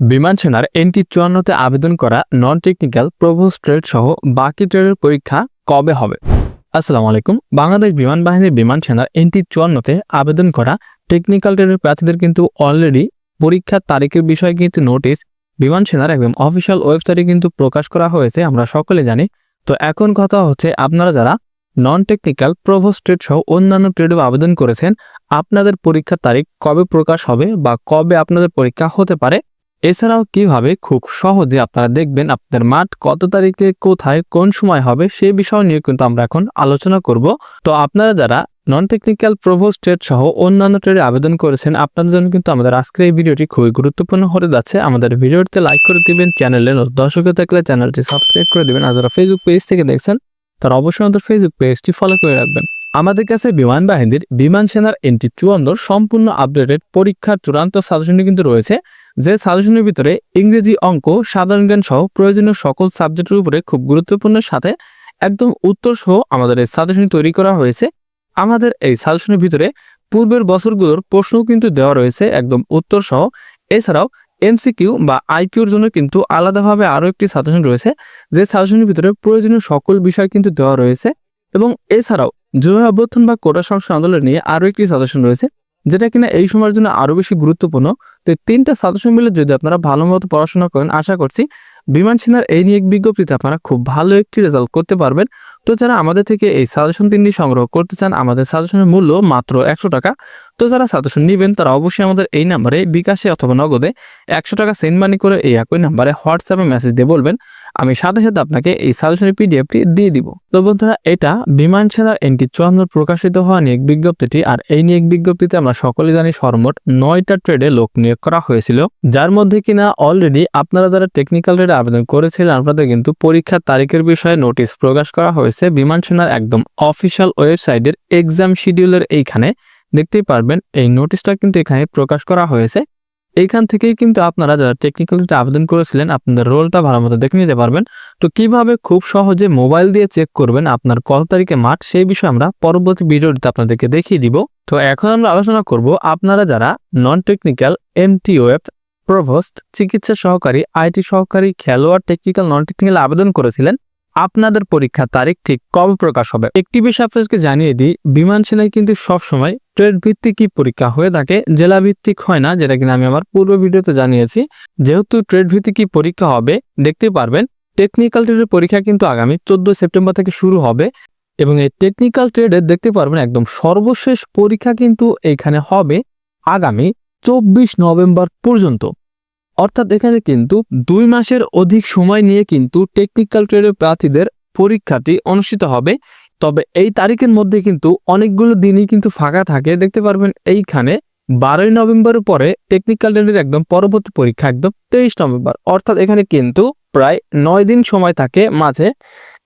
বিমান সেনার এনটি চুয়ান্নতে আবেদন করা নন টেকনিক্যাল প্রভোস ট্রেড সহ বাকি ট্রেডের পরীক্ষা কবে হবে? আসসালামু আলাইকুম। বাংলাদেশ বিমান বাহিনীর বিমান সেনার এনটি চুয়ান্নতে আবেদন করা টেকনিক্যাল ট্রেডের প্রার্থীদের কিন্তু অলরেডি পরীক্ষার তারিখের বিষয়ে কিন্তু নোটিশ বিমান সেনার একদম অফিসিয়াল ওয়েবসাইটে কিন্তু প্রকাশ করা হয়েছে, আমরা সকলে জানি। তো এখন কথা হচ্ছে, আপনারা যারা নন টেকনিক্যাল প্রভোস ট্রেড সহ অন্যান্য ট্রেডেও আবেদন করেছেন, আপনাদের পরীক্ষার তারিখ কবে প্রকাশ হবে বা কবে আপনাদের পরীক্ষা হতে পারে? এছাড়াও কীভাবে খুব সহজে আপনারা দেখবেন আপনাদের মাঠ কত তারিখে কোথায় কোন সময় হবে সেই বিষয় নিয়ে কিন্তু আমরা এখন আলোচনা করব। তো আপনারা যারা নন টেকনিক্যাল প্রভোস ট্রেড সহ অন্যান্য ট্রেডে আবেদন করেছেন, আপনাদের জন্য কিন্তু আমাদের আজকের এই ভিডিওটি খুবই গুরুত্বপূর্ণ হতে যাচ্ছে। আমাদের ভিডিওটিতে লাইক করে দিবেন চ্যানেলে দর্শক থাকলে চ্যানেলটি সাবস্ক্রাইব করে দিবেন। আর যারা ফেসবুক পেজ থেকে দেখছেন, তারা অবশ্যই আমাদের ফেসবুক পেজটি ফলো করে রাখবেন। আমাদের কাছে বিমান বাহিনীর বিমান সেনার এনটি চুয়ান্নর সম্পূর্ণ আপডেটেড পরীক্ষার চূড়ান্ত সাজেশনটি কিন্তু রয়েছে, যে সাজেশনের ভিতরে ইংরেজি অঙ্ক, সাধারণ জ্ঞান সহ প্রয়োজনীয় সকল সাবজেক্টের উপরে খুব গুরুত্বপূর্ণের সাথে একদম উত্তর সহ আমাদের এই সাজেশন তৈরি করা হয়েছে। আমাদের এই সাজেশনের ভিতরে পূর্বের বছরগুলোর প্রশ্নও কিন্তু দেওয়া রয়েছে একদম উত্তর সহ। এছাড়াও এমসিকিউ বা আইকিউর জন্য কিন্তু আলাদাভাবে আরও একটি সাজেশন রয়েছে, যে সাজেশনের ভিতরে প্রয়োজনীয় সকল বিষয় কিন্তু দেওয়া রয়েছে। এবং এছাড়াও জুলাই অভ্যর্থন বা কোটা সংস্কার আন্দোলন নিয়ে আরও একটি সাজেশন রয়েছে, যেটা কিনা এই সময়ের জন্য আরও বেশি গুরুত্বপূর্ণ। তো তিনটা সাজেশন মিলে যদি আপনারা ভালো মতো পড়াশোনা করেন, আশা করছি বিমান সেনার এই নিয়ে এক বিজ্ঞপ্তিতে আপনারা খুব ভালো একটি রেজাল্ট করতে পারবেন। তো যারা আমাদের থেকে এই সাজেশন তিনটি সংগ্রহ করতে চান, আমাদের সাজেশনের মূল্য মাত্র একশো টাকা। তো যারা সাজেশন নেবেন তারা অবশ্যই আমাদের এই নাম্বারে বিকাশে অথবা নগদে একশো টাকা সেন্ড মানি করে এই একই নাম্বারে হোয়াটসঅ্যাপে মেসেজ দিয়ে বলবেন। আমি সাথে সাথে আপনাকে এই সাজেশনের পিডিএফটি দিয়ে দিব। তো বন্ধুরা, এটা বিমান সেনার এনটি চুয়ান্ন প্রকাশিত হওয়া নিয়োগ বিজ্ঞপ্তিটি, আর এই নিয়োগ বিজ্ঞপ্তিতে আমরা সকলে জানি সর্বমোট নয়টা ট্রেডে লোক নিয়োগ করা হয়েছিল। যার মধ্যে কিনা অলরেডি আপনারা যারা টেকনিক্যাল ট্রেডে আবেদন করেছিলেন, আপনাদের কিন্তু পরীক্ষার তারিখের বিষয়ে নোটিশ প্রকাশ করা হয়েছে। বিমান সেনার একদম অফিসিয়াল ওয়েবসাইটের এক্সাম শিডিউলের এইখানে। দেখতেই পারবেন, এই নোটিশটা কিন্তু এখানে প্রকাশ করা হয়েছে। এইখান থেকেই কিন্তু আপনারা যারা টেকনিক্যালিতে আবেদন করেছিলেন, আপনাদের রোলটা ভালো মতো দেখে নিতে পারবেন। তো কীভাবে খুব সহজে মোবাইল দিয়ে চেক করবেন আপনার কত তারিখে মাঠ, সেই বিষয়ে আমরা পরবর্তী ভিডিওটিতে আপনাদেরকে দেখিয়ে দিব। তো এখন আমরা আলোচনা করব আপনারা যারা নন টেকনিক্যাল এমটিওএফ প্রভোস্ট চিকিৎসা সহকারী আইটি সহকারী, খেলোয়াড় টেকনিক্যাল নন টেকনিক্যাল আবেদন করেছিলেন আপনাদের পরীক্ষার তারিখ ঠিক কবে প্রকাশ হবে? একটি বিষয় আপনাদেরকে জানিয়ে দিই, বিমান সেনায় কিন্তু সবসময় ট্রেড ভিত্তিক কি পরীক্ষা হয়ে থাকে, জেলা ভিত্তিক হয় না, যেটা কিনা আমি আমার পূর্ব ভিডিওতে জানিয়েছি। যেহেতু ট্রেড ভিত্তিক কি পরীক্ষা হবে, দেখতে পারবেন টেকনিক্যাল ট্রেডের পরীক্ষা কিন্তু আগামী চোদ্দ সেপ্টেম্বর থেকে শুরু হবে এবং এই টেকনিক্যাল ট্রেডে দেখতে পারবেন একদম সর্বশেষ পরীক্ষা কিন্তু এখানে হবে আগামী চব্বিশ নভেম্বর পর্যন্ত। অর্থাৎ এখানে কিন্তু দুই মাসের অধিক সময় নিয়ে কিন্তু টেকনিক্যাল ট্রেডের প্রার্থীদের পরীক্ষাটি অনুষ্ঠিত হবে। তবে এই তারিখের মধ্যে কিন্তু অনেকগুলো দিনই কিন্তু ফাঁকা থাকে। দেখতে পারবেন এইখানে বারোই নভেম্বরের পরে টেকনিক্যাল ট্রেডের একদম পরবর্তী পরীক্ষা একদম তেইশ নভেম্বর। অর্থাৎ এখানে কিন্তু প্রায় নয় দিন সময় থাকে মাঝে।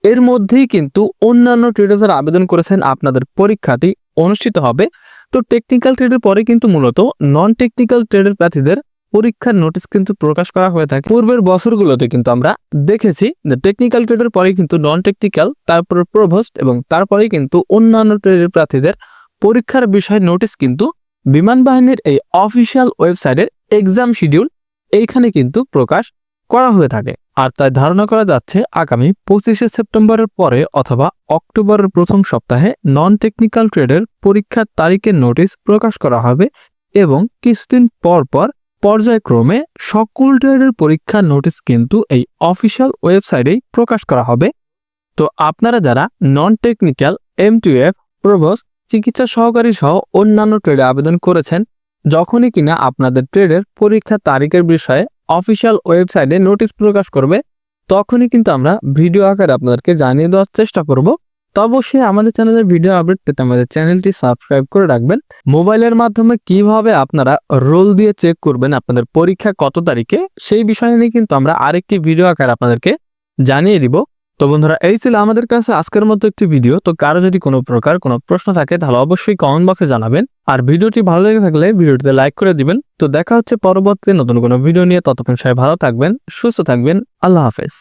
এর মধ্যেই কিন্তু অন্যান্য ট্রেডে যারা আবেদন করেছেন আপনাদের পরীক্ষাটি অনুষ্ঠিত হবে। তো টেকনিক্যাল ট্রেডের পরে কিন্তু মূলত নন টেকনিক্যাল ট্রেডের প্রার্থীদের পরীক্ষার নোটিশ কিন্তু প্রকাশ করা হয়ে থাকে। পূর্বের বছরগুলোতে কিন্তু আমরা দেখেছি যে টেকনিক্যাল ট্রেডের পরে কিন্তু নন টেকনিক্যাল তারপর প্রভোস্ট এবং তারপরেই কিন্তু অন্যান্য ট্রেডের প্রার্থীদের পরীক্ষার বিষয়ে নোটিশ কিন্তু বিমান বাহিনীর এই অফিসিয়াল ওয়েবসাইটের এক্সাম শিডিউল এইখানে কিন্তু প্রকাশ করা হয়ে থাকে। আর তাই ধারণা করা যাচ্ছে আগামী পঁচিশে সেপ্টেম্বরের পরে অথবা অক্টোবরের প্রথম সপ্তাহে নন টেকনিক্যাল ট্রেডের পরীক্ষার তারিখের নোটিশ প্রকাশ করা হবে এবং কিছুদিন পর পর পর্যায়ক্রমে সকল ট্রেডের পরীক্ষার নোটিশ কিন্তু এই অফিসিয়াল ওয়েবসাইটেই প্রকাশ করা হবে। তো আপনারা যারা non technical M to F প্রভোস চিকিৎসা সহকারী সহ অন্যান্য ট্রেডে আবেদন করেছেন, যখনই কিনা আপনাদের ট্রেডের পরীক্ষার তারিখের বিষয়ে অফিসিয়াল ওয়েবসাইটে নোটিশ প্রকাশ করবে, তখনই কিন্তু আমরা ভিডিও আকারে আপনাদেরকে জানিয়ে দেওয়ার চেষ্টা করব। তো অবশ্যই আমাদের চ্যানেলের ভিডিও আপডেট পেতে আমাদের চ্যানেলটি সাবস্ক্রাইব করে রাখবেন। মোবাইলের মাধ্যমে কীভাবে আপনারা রোল দিয়ে চেক করবেন আপনাদের পরীক্ষা কত তারিখে, সেই বিষয় নিয়ে কিন্তু আমরা আরেকটি ভিডিও আকার আপনাদেরকে জানিয়ে দিব। তো বন্ধুরা, এই ছিল আমাদের কাছে আজকের মতো একটি ভিডিও তো কারও যদি কোনো প্রকার কোনো প্রশ্ন থাকে, তাহলে অবশ্যই কমেন্ট বক্সে জানাবেন। আর ভিডিওটি ভালো লেগে থাকলে ভিডিওটিতে লাইক করে দিবেন। তো দেখা হচ্ছে পরবর্তী নতুন কোনো ভিডিও নিয়ে। ততক্ষণ সবাই ভালো থাকবেন, সুস্থ থাকবেন। আল্লাহ হাফেজ।